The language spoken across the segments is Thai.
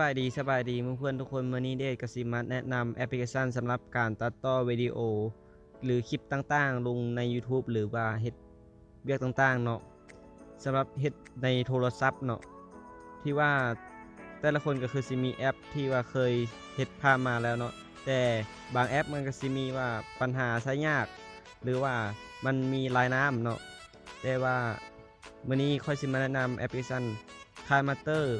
บายดีสบายดีเพื่อนๆทุกคนวันนี้เดชกสิมาแนะนำแอปพลิเคชันสำหรับการตัดต่อวิดีโอ หรือคลิปต่างๆ ลงใน YouTube หรือว่าเฮ็ดเวียกต่างๆเนาะสำหรับเฮ็ดในโทรศัพท์เนาะที่ว่าแต่ละคนก็คือสิมีแอปที่ว่าเคยเฮ็ดผ่ามาแล้วเนาะแต่บางแอปมันก็สิมีว่าปัญหาใช้ยาก หรือว่ามันมีลายน้ำเนาะแต่ว่ามื้อนี้ค่อยสิมาแนะนำแอปพลิเคชันคายมาเตอร์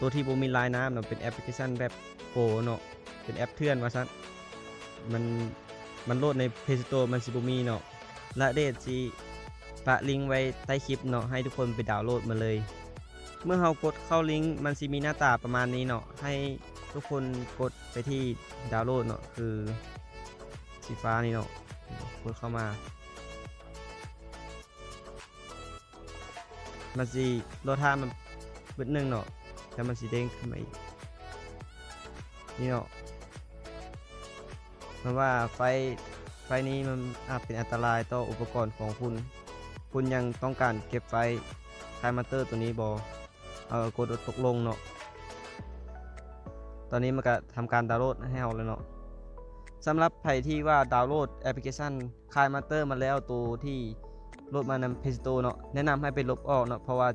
ตัวที่บ่มีลายน้ำเนาะเป็นแอปพลิเคชันแบบโปรเนาะเป็นแอปเถื่อนว่าซั่นมันมันโหลดใน Play Store มันสิบ่มีเนาะและเดชสิปะลิงก์ไว้ใต้คลิปเนาะให้ทุกคนไปดาวน์โหลดมาเลย เมื่อเรากดเข้าลิงก์มันสิมีหน้าตาประมาณนี้เนาะให้ทุกคนกดไปที่ดาวน์โหลดเนาะคือสีฟ้านี่เนาะกดเข้ามามันสิโลท่ามันเบิดหนึงเนาะ แต่มันสิเด้งขึ้นมาอีกนี่เนาะมันว่าไฟไฟนี้มันอาจเป็นอันตรายต่ออุปกรณ์ของคุณ คุณยังต้องการเก็บไฟคายมาเตอร์ตัวนี้บอเออกดตกลงเนาะตอนนี้มันก็ทำการดาวน์โหลดให้เราแล้วเนาะสำหรับใครที่ว่าดาวน์โหลดแอปพลิเคชันคายมาเตอร์มาแล้วตัวที่โหลดมานำ Play Store เนาะแนะนำให้ไปลบออกเนาะเพราะว่า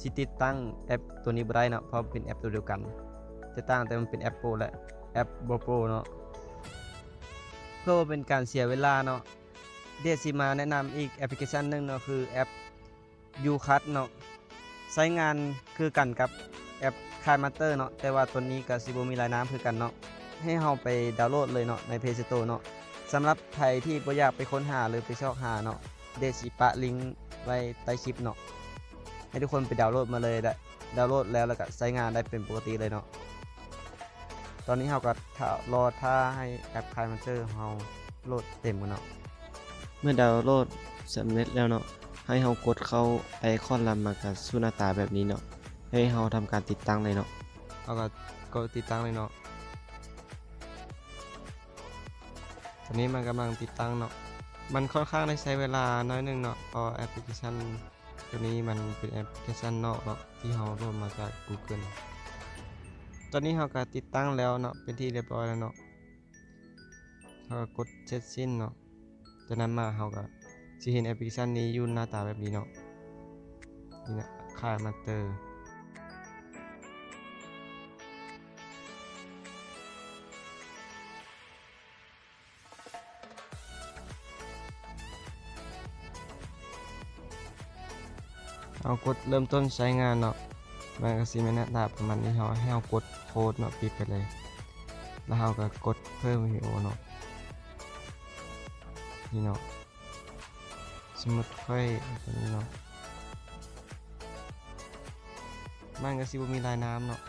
สิติดตั้งแอปตัวนี้บ่ได้เนาะเพราะเป็นแอปตัวเดียวกันจะตั้งแต่มันเป็นแอปโปรและแอปบ่โปรเนาะเพื่อเป็นการเสียเวลาเนาะเดยวสิมาแนะนำอีกแอปพลิเคชันหนึ่งเนาะคือแอป Ucut เนาะใช้งานคือกันกับแอป k i m a t e r เนาะแต่ว่าตัวนี้ก็สิบ่มีรายน้ำคือกันเนาะให้เฮาไปดาวน์โหลดเลยเนาะใน Play Store เนาะสำหรับใครที่บ่อยากไปค้นหาหรือไปชอกหาเนาะเดชิปะลิงก์ไว้ใต้คลิปเนาะ ให้ทุกคนไปดาวน์โหลดมาเลยได้ดาวน์โหลดแล้วแล้วก็ใช้งานได้เป็นปกติเลยเนาะตอนนี้เราก็ถ้ารอท่าให้แอปคายมันเจอร์เราโหลดเต็มกันเนาะเมื่อดาวน์โหลดสำเร็จแล้วเนาะให้เรากดเข้าไอคอนลำมากับสุหน้าตาแบบนี้เนาะให้เราทำการติดตั้งเลยเนาะเราก็กดติดตั้งเลยเนาะตอนนี้มันกำลังติดตั้งเนาะมันค่อนข้างได้ใช้เวลาน้อยหนึงเนาะเพราะแอปพลิเคชัน ตัวนี้มันเป็นแอปพลิเคชันเนาะที่เราโหลดมาจาก Google ตอนนี้เราก็ติดตั้งแล้วเนาะเป็นที่เรียบร้อยแล้วเนาะเราก็กดเสร็จสิ้นเนาะจากนั้นมาเราก็จะเห็นแอปพลิเคชันนี้อยู่หน้าตาแบบนี้เนาะนี่นะค่ายมาเตอร์ เอากดเริ่มต้นใช้งานเนาะมันก็สิมีหน้าตาประมาณนี้เราให้เรากดโค้ดเนาะปิดไปเลย แล้วเราก็กดเพิ่มวิดีโอเนาะนี่เนาะสมมุติค่อยตัวนี้เนาะมันก็สิบ่มีลายน้ำเนาะ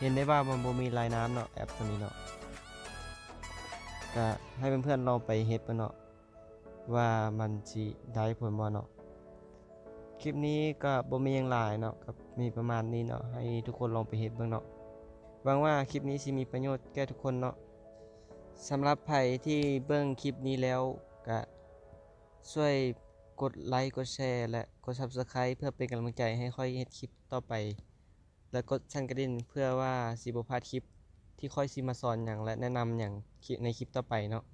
เห็นได้ว่ามันบ่มีลายน้ำเนาะแอปตัวนี้เนาะ ก็ให้เพื่อนๆลองไปเฮ็ดไปเนาะว่ามันสิได้ผลบ่เนาะคลิปนี้ก็บ่มีหยังหลายเนาะก็มีประมาณนี้เนาะให้ทุกคนลองไปเฮ็ดเบิ่งเนาะหวังว่าคลิปนี้สิมีประโยชน์แก่ทุกคนเนาะสำหรับใครที่เบิ่งคลิปนี้แล้วก็ช่วยกดไลค์กดแชร์และกด Subscribe เพื่อเป็นกำลังใจให้ค่อยเฮ็ดคลิปต่อไป และกดสั่นกระดิ่งเพื่อว่าสิบ่พลาดคลิป ที่ค่อยซิมาสอนอย่างและแนะนำอย่างในคลิปต่อไปเนาะ